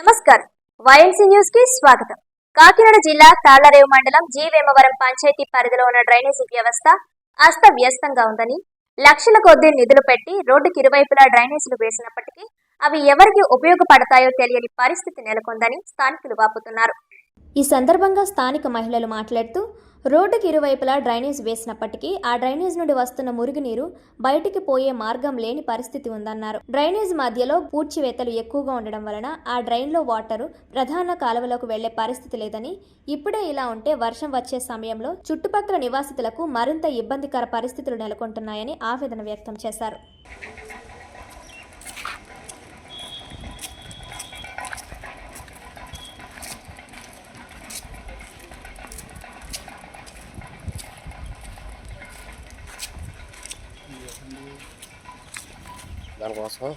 నమస్కారం. వైఎన్సీ న్యూస్కి స్వాగతం. కాకినాడ జిల్లా తాళ్ళరేవు మండలం జీ వేమవరం పంచాయతీ పరిధిలో ఉన్న డ్రైనేజీ వ్యవస్థ అస్తవ్యస్తంగా ఉందని లక్షల కొద్దీ నిధులు పెట్టి రోడ్డుకి ఇరువైపులా డ్రైనేజీలు వేసినప్పటికీ అవి ఎవరికి ఉపయోగపడతాయో తెలియని పరిస్థితి నెలకొందని స్థానికులు వాపుతున్నారు. ఈ సందర్భంగా స్థానిక మహిళలు మాట్లాడుతూ రోడ్డుకి ఇరువైపులా డ్రైనేజ్ వేసినప్పటికీ ఆ డ్రైనేజ్ నుండి వస్తున్న మురుగునీరు బయటికి పోయే మార్గం లేని పరిస్థితి ఉందన్నారు. డ్రైనేజ్ మధ్యలో పూడ్చివేతలు ఎక్కువగా ఉండడం వలన ఆ డ్రైన్లో వాటరు ప్రధాన కాలువలోకి వెళ్ళే పరిస్థితి లేదని ఇప్పుడే ఇలా ఉంటే వర్షం వచ్చే సమయంలో చుట్టుపక్కల నివాసితులకు మరింత ఇబ్బందికర పరిస్థితులు నెలకొంటున్నాయని ఆవేదన వ్యక్తం చేశారు. దానికోసం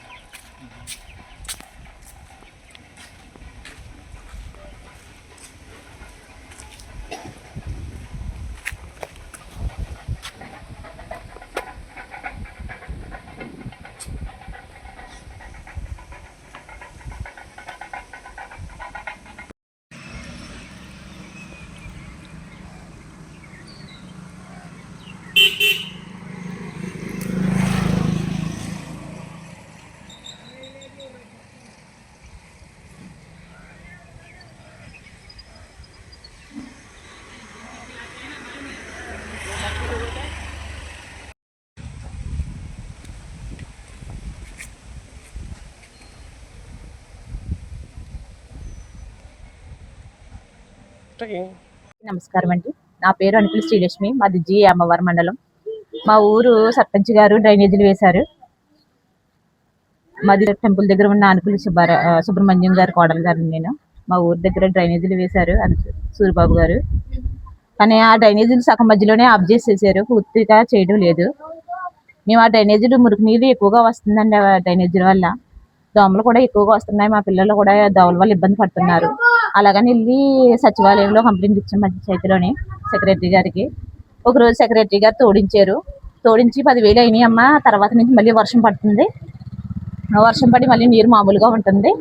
నమస్కారం అండి. నా పేరు అనుకుల శ్రీలక్ష్మి. మాది జి అమ్మవారి మండలం. మా ఊరు సర్పంచ్ గారు డ్రైనేజీలు వేశారు. మాది టెంపుల్ దగ్గర ఉన్న అనుకుల సుబ్బార సుబ్రహ్మణ్యం గారు కోడలు గారు నేను. మా ఊరు దగ్గర డ్రైనేజీలు వేశారు సూర్యబాబు సూరిబాబు గారు. కానీ ఆ డ్రైనేజీలు సగం మధ్యలోనే ఆఫ్ చేసేసారు. పూర్తిగా చేయడం లేదు. మేము ఆ డ్రైనేజీలు మురికి నీళ్ళు ఎక్కువగా వస్తుందండి ఆ డ్రైనేజీల వల్ల. దోమలు కూడా ఎక్కువగా వస్తున్నాయి. మా పిల్లలు కూడా దోమల వల్ల ఇబ్బంది పడుతున్నారు. అలాగని వెళ్ళి సచివాలయంలో కంప్లైంట్ ఇచ్చాం పంచాయతీలోని సెక్రటరీ గారికి. ఒకరోజు సెక్రటరీ గారు తోడించారు. తోడించి పదివేలు అయినాయి అమ్మ తర్వాత నుంచి మళ్ళీ వర్షం పడుతుంది. వర్షం పడి మళ్ళీ నీరు మామూలుగా ఉంటుంది.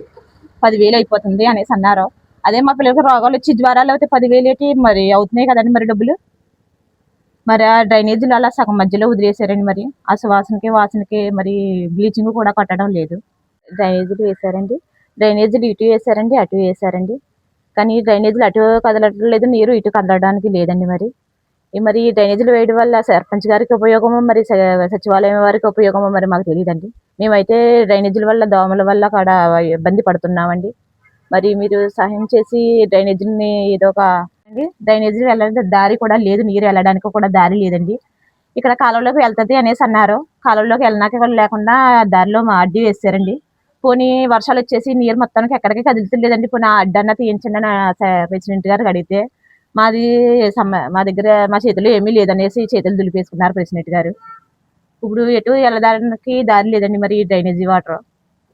పదివేలు అయిపోతుంది అనేసి అన్నారు. అదే మా పిల్లలకి రోగాలు వచ్చి జ్వరాలు అయితే పదివేలు ఏంటి? మరి అవుతున్నాయి కదండి మరి డబ్బులు? మరి ఆ డ్రైనేజీలు అలా సగం మధ్యలో వదిలేశారండి మరి. ఆ సువాసనకి వాసనకి మరి బ్లీచింగ్ కూడా కట్టడం లేదు. డ్రైనేజీలు వేశారండి. డ్రైనేజీలు ఇటు వేశారండి అటు వేశారండి. కానీ డ్రైనేజీలు అటు కదలటం లేదు నీరు ఇటు కదలడానికి లేదండి మరి. మరి ఈ డ్రైనేజీలు వేయడం వల్ల సర్పంచ్ గారికి ఉపయోగమో మరి సచివాలయం వారికి ఉపయోగమో మరి మాకు తెలియదండి మేమైతే డ్రైనేజీల వల్ల దోమల వల్ల కాడ ఇబ్బంది పడుతున్నామండి. మరి మీరు సహాయం చేసి డ్రైనేజీని ఏదో ఒక అండి డ్రైనేజీ వెళ్ళడానికి దారి కూడా లేదు నీరు వెళ్ళడానికి కూడా దారి లేదండి. ఇక్కడ కాలంలోకి వెళ్తుంది అనేసి అన్నారు. కాలంలోకి వెళ్ళినాక కూడా లేకుండా దారిలో మా అడ్డీ వేసారండి పోనీ వర్షాలు వచ్చేసి నీరు మొత్తానికి ఎక్కడికి కదులుతులేదండి. పోనీ ఆ అడ్డన్న తీయించండి అని ప్రెసిడెంట్ గారు అడిగితే మాది సమ్మ మా దగ్గర మా చేతిలో ఏమీ లేదనేసి చేతులు దులిపేసుకున్నారు ప్రెసిడెంట్ గారు. ఇప్పుడు ఎటు వెళ్ళడానికి దారి లేదండి మరి డ్రైనేజీ వాటర్.